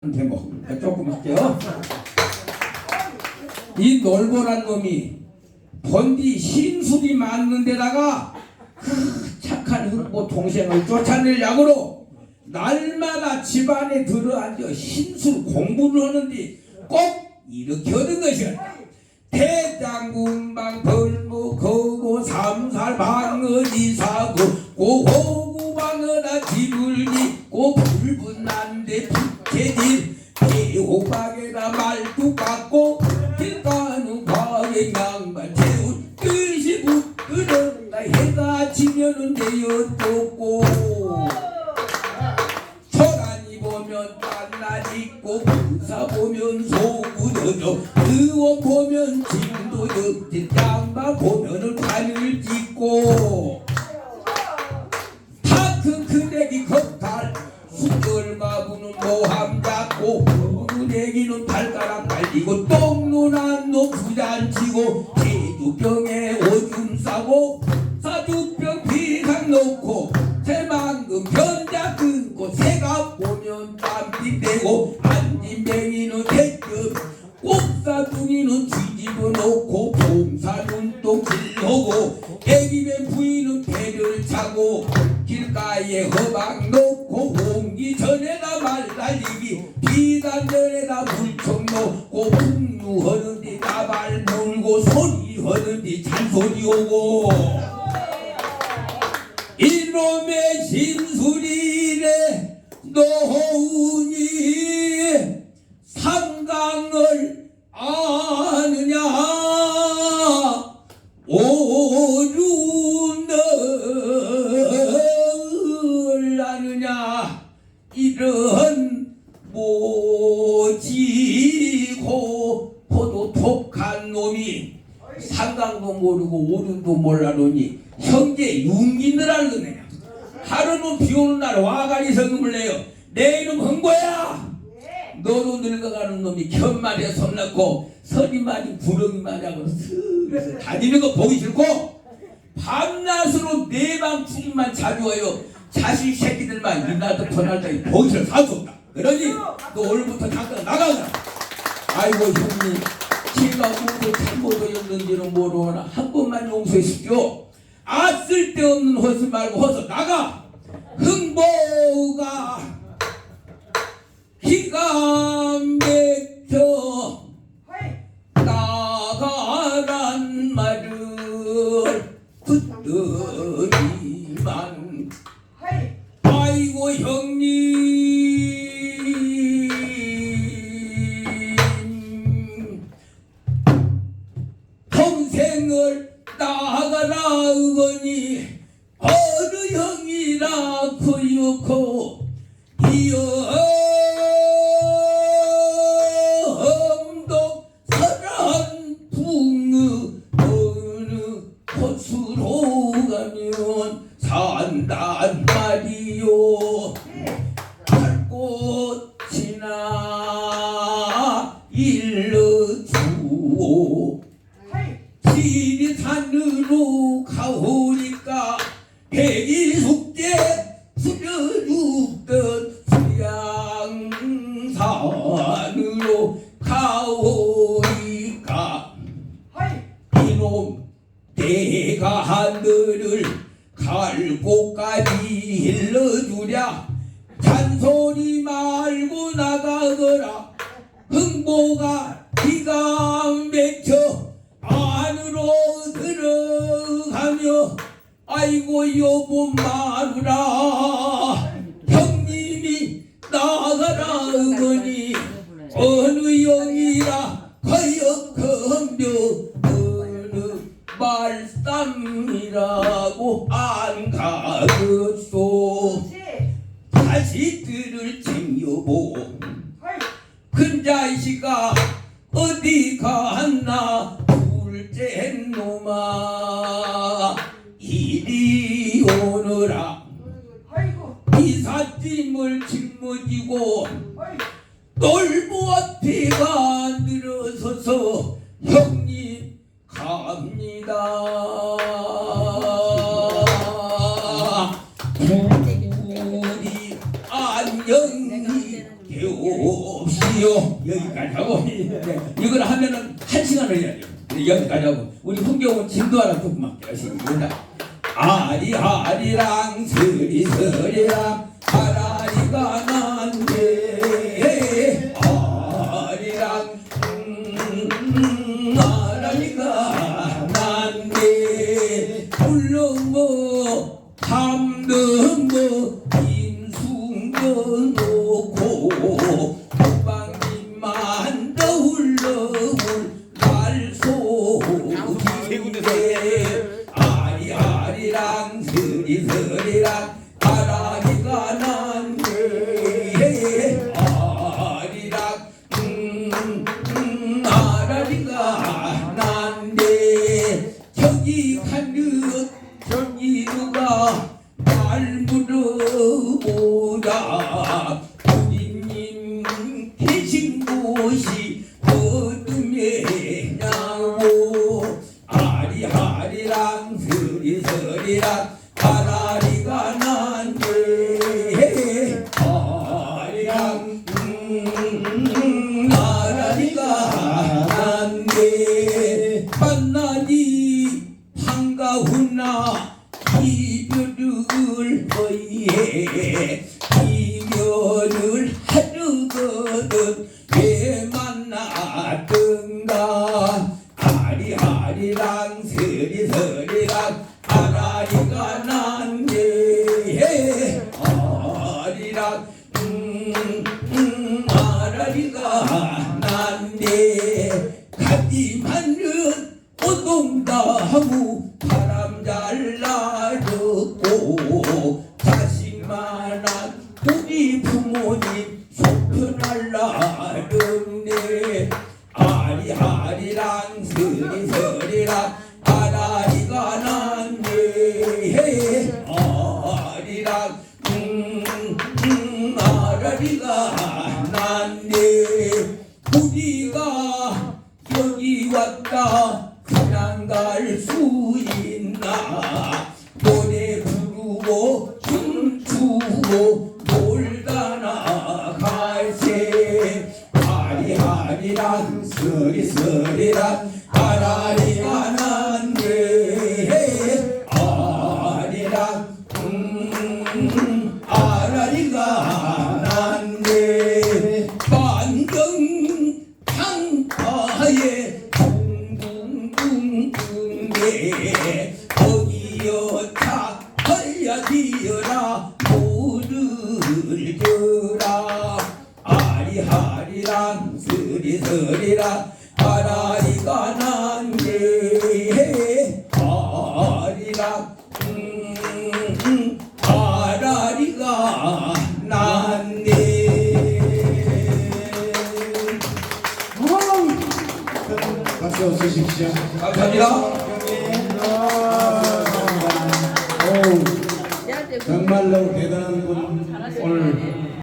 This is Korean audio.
대목 조금 할게요. 이 놀보란 놈이 본디 신술이 맞는 데다가 그 착한 흑보 동생을 쫓아내려고 날마다 집안에 들어앉아 신술 공부를 하는데 꼭 이렇게 하는 것이었다. 대장군방 벌무 거고 삼살방을 이사고 고호구방을 집을 짓고 불분난데 방에다 말도 받고 길가는 과에 양반 채운 뜻이 부끄럽다 해가 지면은 되었고. 초란이 보면 딴날 있고 부사 보면 소구더져 의원 보면 진도 역진 양반 보면은 놈 부잔치고 개주병에 오줌 싸고 사주병 비상 놓고 새만금 변자 끊고 새가 보면 땀빛 내고 안진뱅이는 대급 옥사둥이는 뒤집어 놓고 봉사는 또 길러고 애기맨 부인은 배를 차고 길가에 허박 놓고 옹기 전에다 말 날리기 비단 전에다 물총 놓고 나발 물고 소리하는데 잔소리 오고. 이놈의 심술이래. 노훈이 상강을 아느냐. 오륜 오륜도 몰라노니? 형제 윤기들 알거네 하루는 비 오는 날 와가리 성금을 내요. 내 이름 흥보야. 너로 늙어가는 놈이 견말에 손 넣고. 서리만이 구렁이만 하고 슬해서 다니는 거 보기 싫고 밤낮으로 내방 주님만 자주 와요. 자식 새끼들만 이날도 때 보기 싫어 살수 없다. 그러니 너 오늘부터 잠깐 나가라. 아이고 형님 제가 모두 잘못하였는지는 모르나 한 번만 용서하십시오. 아 쓸데없는 허스 말고 허서 나가! 흥보가 기가 그유코 이엄 소리 말고 나가거라. 흥보가 기가 막혀 안으로 들어가며 아이고 여보 마누라 형님이 나가라 어머니. 어느 영이라 거역 하고 예. 네, 이걸 하면은 한 시간을 해야 돼요. 여기까지 하고 우리 흥겨운 진도하라 조금만 하시면 아리아리랑 스리스리랑 아라리가 난데 아리랑 음, 음. 아라리가 난게 예, 아리락 음, 음 아라리가 난게. 가디만은 오동다하고 아라리가 난데 반경 강파에 붕붕붕붕게 거기여 다 걸려디어라 모를거라. 아리하리랑 스리스리라 아라리가 난데 감사합니다.